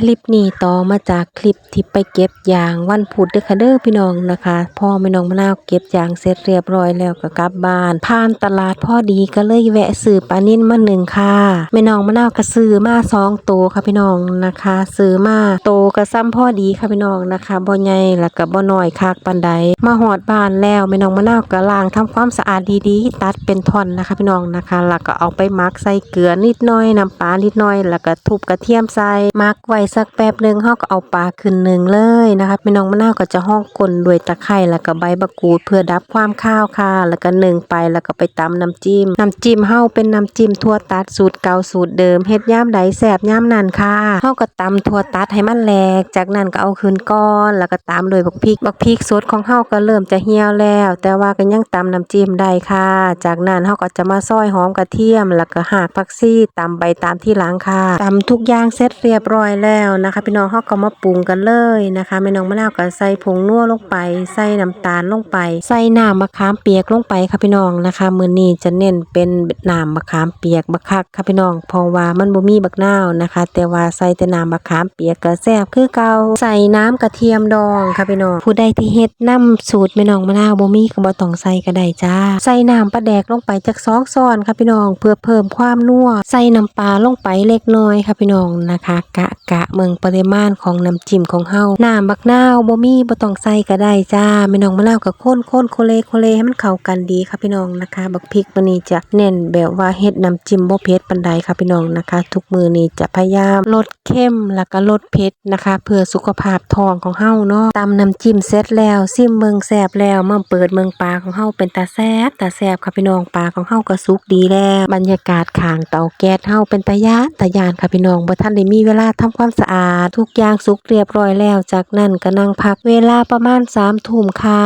คลิปนี้ต่อมาจากคลิปที่ไปเก็บยางวันพุธเด้อค่ะเด้อพี่น้องนะคะพ่อแม่น้องมะนาวเก็บยางเสร็จเรียบร้อยแล้วก็กลับบ้านผ่านตลาดพ่อดีก็เลยแวะซื้อปลานิ่นมาหนึ่งค่ะแม่น้องมะนาวก็ซื้อมาสองตัวค่ะพี่น้องนะคะซื้อมาโตก็ซ้ำพ่อดีค่ะพี่น้องนะคะบ่ใหญ่แล้วก็บ่น้อยคักปานใดมาหอดบ้านแล้วแม่น้องมะนาวก็ล้างทำความสะอาดดีๆ ตัดเป็นท่อนนะคะพี่น้องนะคะแล้วก็เอาไปมักใส่เกลือนิดหน่อยน้ำปลานิดหน่อย แล้วก็ทุบกระเทียมใส่มักไว้สักแป๊บหนึ่งเฮาก็เอาปลาขึ้นหนึ่งเลยนะคะพี่น้องมะนาวก็จะห้องกลนด้วยตะไคร้แล้วก็ใบมะกูด เพื่อดับความข้าวค่ะ แล้วก็หนึ่งไปแล้วก็ไปตำน้ำจิ้มน้ำจิ้มเฮาเป็นน้ำจิ้มทั่วตัดสูตรเก่าสูตรเดิมเฮ็ดย่ามใดแซ่บย่ามนั่นค่ะเฮาก็ตำทั่วตัดให้มันแหลก จากนั้นก็เอาขึ้นก้อน แล้วก็ตามด้วยบักพริกบักพริกสดของเฮาก็เริ่มจะเหี่ยวแล้ว แต่ว่าก็ยังตำน้ำจิ้มได้ค่ะ จากนั้นเฮาก็จะมาซอยหอมกระเทียม แล้วก็หากผักชีตำใบตามที่หลังค่ะตำทุกอย่างเสร็จเรียบร้อยแล้วแล้วนะคะพี่น้องเฮาก็มาปรุงกันเลยนะคะแม่น้องมะนาวก็ใส่ผงนัวลงไป ใส่น้ำตาลลงไป ใส่น้ำมะขามเปียกลงไปค่ะพี่น้องนะคะมื้อนี้จะเน้นเป็นน้ำมะขามเปียกบักคักค่ะพี่น้องเพราะว่ามันบ่มีบักนาวนะคะ แต่ว่าใส่แต่น้ำมะขามเปียกก็แซ่บคือเก่าใส่น้ำกระเทียมดองค่ะพี่น้องผู้ใดที่เฮ็ดน้ำสูตรแม่น้องมะนาวบ่มีก็บ่ต้องใส่ก็ได้จ้า ใส่น้ำปลาแดกลงไปจักสองช้อนค่ะพี่น้องเพื่อเพิ่มความนัวใส่น้ำปลาลงไปเล็กน้อยค่ะพี่น้องนะคะ กะกะเมืองปริมาณของน้ำจิ้มของเฮาน้ำบักนาวบ่มีบ่ต้องใส่ก็ได้จ้าแม่น้องมะนาวก็ข้นข้นโคเลโคเลให้มันเข้ากันดีค่ะพี่น้องนะคะ บักพริกมื้อนี้จะเน้นแบบว่าเฮ็ดน้ำจิ้มบ่เผ็ดปานใดค่ะพี่น้องนะคะ ทุกมื้อนี้จะพยายามลดเข้มแล้วก็ลดเผ็ดนะคะ เพื่อสุขภาพท้องของเฮาเนาะตำน้ำจิ้มเสร็จแล้วซิมเบิ่งแซ่บแล้วมาเปิดเบิ่งปลาของเฮาเป็นตาแซ่บตาแซ่บค่ะพี่น้องปลาของเฮาก็สุกดีแล้วบรรยากาศข้างเตาแก๊สเฮาเป็นตาย้านตาย้านค่ะพี่น้องบ่ทันได้มีเวลาทำความสะอาดทุกอย่างสุกเรียบร้อยแล้ว จากนั้นก็นั่งพักเวลาประมาณ3ทุ่มค่ะ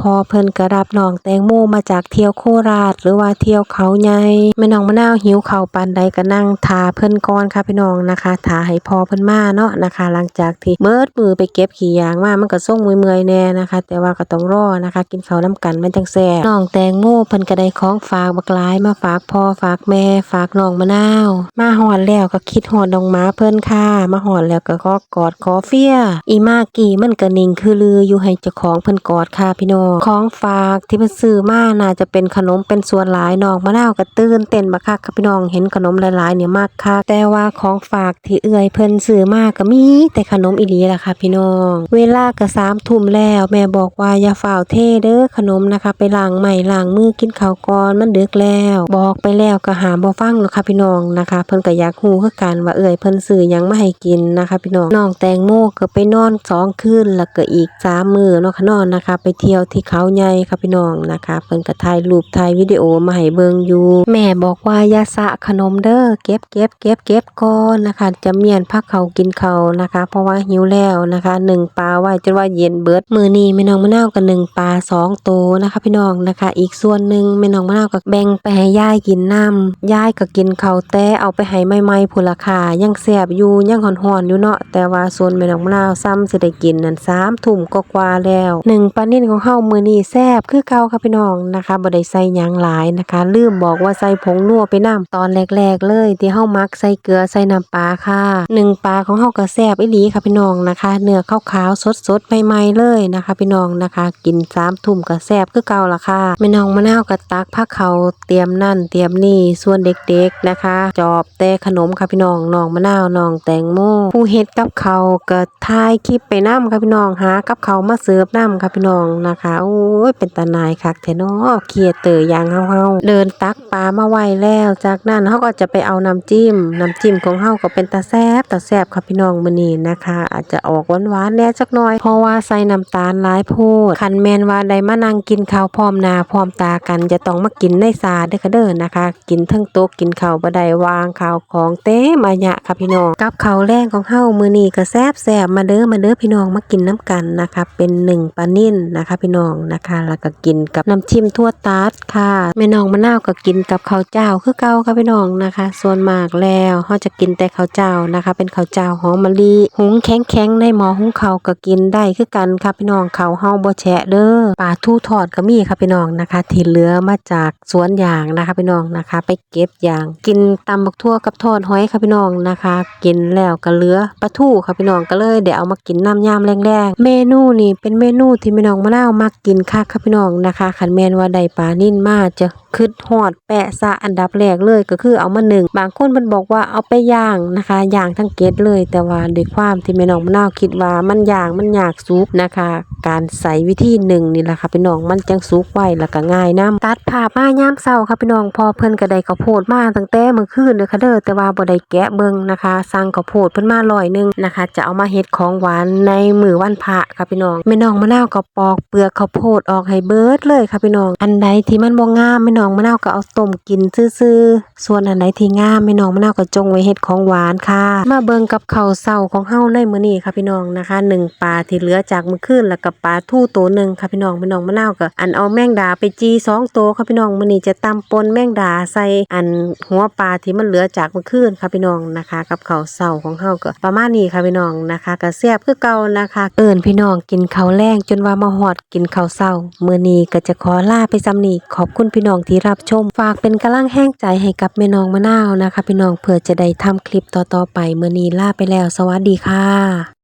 พอเพิ่นก็รับน้องแตงโมมาจากเที่ยวโคราช หรือว่าเที่ยวเขาใหญ่แม่น้องมะนาวหิวเข้าปานใดก็นั่งทาเพิ่นก่อนค่ะพี่น้องนะคะทาให้พอเพิ่นมาเนาะนะคะ หลังจากที่เมิดมือไปเก็บขี้ยางมามันก็ส่งมือเมื่อยแน่นะคะ แต่ว่าก็ต้องรอนะคะ กินข้าวน้ำกันมันจังแซ่บน้องแตงโมเพิ่นก็ได้ของฝากบักลายมาฝากพ่อฝากแม่ ฝากน้องมะนาว มาหอดแล้วก็คิดหอดน้องหมาเพิ่นค่ะมาหอดแล้วก็ขอกอดขอเฟียอีมากี่มันก็นิ่งคือลืออยู่ให้เจ้าของเพิ่นกอดค่ะพี่น้องของฝากที่เพิ่นซื้อมาน่าจะเป็นขนมเป็นส่วนหลายน้องมะนาวก็ตื่นเต้นบักคักค่ะพี่น้องเห็นขนมหลายๆเนี่ยมากค่ะแต่ว่าของฝากที่เอื้อยเพิ่นซื้อมาก็มีแต่ขนมอีหลีล่ะค่ะพี่น้อง เวลาก็สามทุ่มแล้วแม่บอกว่าอย่าฝ่าวเทเด้อขนมนะคะ ไปล้างใหม่ล้างมือกินข้าวก่อนมันดึกแล้ว บอกไปแล้วก็หาบ่ฟังหรอกค่ะพี่น้องนะคะ เพิ่นก็อยากฮู้คือกันว่าเอื้อยเพิ่นซื้อยังมาให้กินนนะคะพี่น้องน้องแตงโมก็ไปนอนสองคืนแล้วก็อีกสามมือเนาะค่ะนอนนะคะ ไปเที่ยวที่เขาใหญ่ค่ะพี่น้องนะคะเพิ่นก็ถ่ายรูปถ่ายวิดีโอมาให้เบิ่งอยู่แม่บอกว่าอย่าสะขนมเด้อเก็บเก็บเก็บเก็บก่อนนะคะ จะเมียนพักเขากินเขานะคะ เพราะว่าหิวแล้วนะคะหนึ่งปลาไว้จนว่าเย็นเบิดมือนี้แม่น้องมะนาวก็หนึ่งปลาสองโตวนะคะ พี่น้องนะคะ อีกส่วนหนึ่งแม่น้องมะนาวก็แบ่งไปให้ยายกินน้ำยายก็กินเขาแต่เอาไปให้ใหม่ๆพุ่นละค่ะยังแซ่บอยู่ยังหอนๆอนยู่เนาะแต่ว่าส่วนแม่น้องมะนาวซ้ำสิได้กินนั่นสามทุ่มก็กว่าแล้วหนึ่งปลานิ่นของเฮามือนี้แซ่บคือเก่าค่ะพี่น้องนะคะบ่ได้ใส่หยังหลายนะคะ ลืมบอกว่าใส่ผงนัวไปน้ำตอนแรกๆ เลย ที่เฮามักใส่เกลือใส่น้ำปลาค่ะหนึ่งปลาของเฮาก็แซ่บอีหลีค่ะพี่น้องนะคะ เนื้อขาวๆสดๆใหม่ๆเลยนะคะ พี่น้องนะคะ กินสามทุ่มก็แซ่บคือเก่าละค่ะแม่น้องมะนาวก็ตักผักเขาเตรียมนั่นเตรียมนี่ส่วนเด็กๆนะคะ จอบแต่ขนมค่ะพี่น้องน้องมะนาวน้องแตงโมผู้เฮ็ดกับเขาก็ถ่ายคลิปไปนํค่ะพี่น้องหากับเขามาเสิร์ฟนํค่ะพี่น้องนะคะโอ้ยเป็นตาหนายคักแท้เนาะเคียเตออย่างเฮาๆเดินตักปลามาไว้แล้ว จากนั้นเฮาก็จะไปเอาน้ำจิ้มน้ำจิ้มของเฮาก็เป็นตาแซบตาแซบค่ะพี่น้องมื้อนี้นะคะ อาจจะออกหวานๆแน่จักหน่อย เพราะว่าใส่น้ำตาลหลายโพดคันแมนว่าได้มานั่งกินข้าวพร้อมหน้าพร้อมตากันจะต้องมากินในศาเด้อค่ะเด้อนะคะ กินทั้งโต๊ะกินข้าวบ่ได้วางข้าวของเต็มอะยะค่ะพี่น้องกับข้าวแรงของเฮามือนี้ก็แซบแซบมาเด้อมาเด้อพี่น้องมากินน้ำกันนะคะ เป็นหนึ่งปลานิ่นนะคะ พี่น้องนะคะ แล้วก็กินกับน้ำจิ้มทั่วตัดค่ะแม่น้องมะนาวก็กินกับข้าวเจ้าคือเก่าค่ะพี่น้องนะคะ ส่วนมากแล้วเฮาจะกินแต่ข้าวเจ้านะคะ เป็นข้าวเจ้าหอมมะลิหุงแข็งๆในหม้อหุงข้าก็กินได้คือกันค่ะพี่น้องข้าวเฮาบ่แฉะเด้อปลาทูทอดก็มีค่ะพี่น้องนะคะที่เหลือมาจากสวนยางนะคะพี่น้องนะคะ ไปเก็บยาง กินตำบักทั่วกับทอดหอยค่ะพี่น้องนะคะ กินแล้วก็เหลือปลาทูค่ะพี่น้องก็เลยเดี๋ยวเอามากินน้ำยามแรงๆ เมนูนี่เป็นเมนูที่พี่น้องมะนาวมักกินค่ะค่ะพี่น้องนะคะขันแมนว่าใดปลานิ่นมาจะ คิดฮอดแปะซะอันดับแรกเลยก็คือเอามาหนึ่งบางคนมันบอกว่าเอาไปย่างนะคะย่างทั้งเกล็ดเลย แต่ว่าด้วยความที่แม่น้องมะนาวคิดว่ามันย่างมันอยากสุกนะคะ การใส่วิธีหนึ่งนี่แหละค่ะพี่น้องมันจังสุกไวแล้วก็ง่ายนํตัดภาพมายามเช้าค่ะพี่น้องพอเพิ่นก็ได้ข้าวโพดมาตั้งแต่เมื่อคืนเด้อค่ะเด้อแต่ว่าบ่ได้แกะเบิ่งนะคะสั่งข้าวโพดเพิ่นมาร้อยหนึงนะคะ จะเอามาเฮ็ดของหวานในมือวันพระค่ะพี่น้องแม่น้องมะนาวก็ปอกเปลือกข้าวโพดออกให้เบิดเลยค่ะพี่น้อง อันใดที่มันบ่งามแม่น้ององมะนาวก็เอาต้มกินซื่อๆ ส่วนอันใดที่งามแม่น้องมะนาวก็จงไว้เฮ็ดของหวานค่ะ มาเบิ่งกับข้าวเช้าของเฮาในมื้อนี้ค่ะพี่น้องนะคะหนึ่งปลาที่เหลือจากมื้อคืนแล้วก็ปลาทู่ตัวหนึ่งค่ะพี่น้องแม่น้องมะนาวก็อันเอาแมงดาไปจีสองตัวค่ะพี่น้องมื้อนี้จะตำปนแมงดาใส่อันหัวปลาที่มันเหลือจากมื้อคืนค่ะพี่น้องนะคะ กับข้าวเช้าของเฮาก็ประมาณนี้ค่ะพี่น้องนะคะก็แซ่บคือเก่านะคะ เอิ้นพี่น้องกินข้าวแรงจนว่ามาฮอดกินข้าวเช้ามื้อนี้ก็จะขอลาไปซ้ำนี้ขอบคุณพี่น้องที่รับชม ฝากเป็นกำลังแห้งใจให้กับแม่น้องมะนาวนะคะ พี่น้องเพื่อจะได้ทำคลิปต่อๆไปเมื่อนี้ลาไปแล้ว สวัสดีค่ะ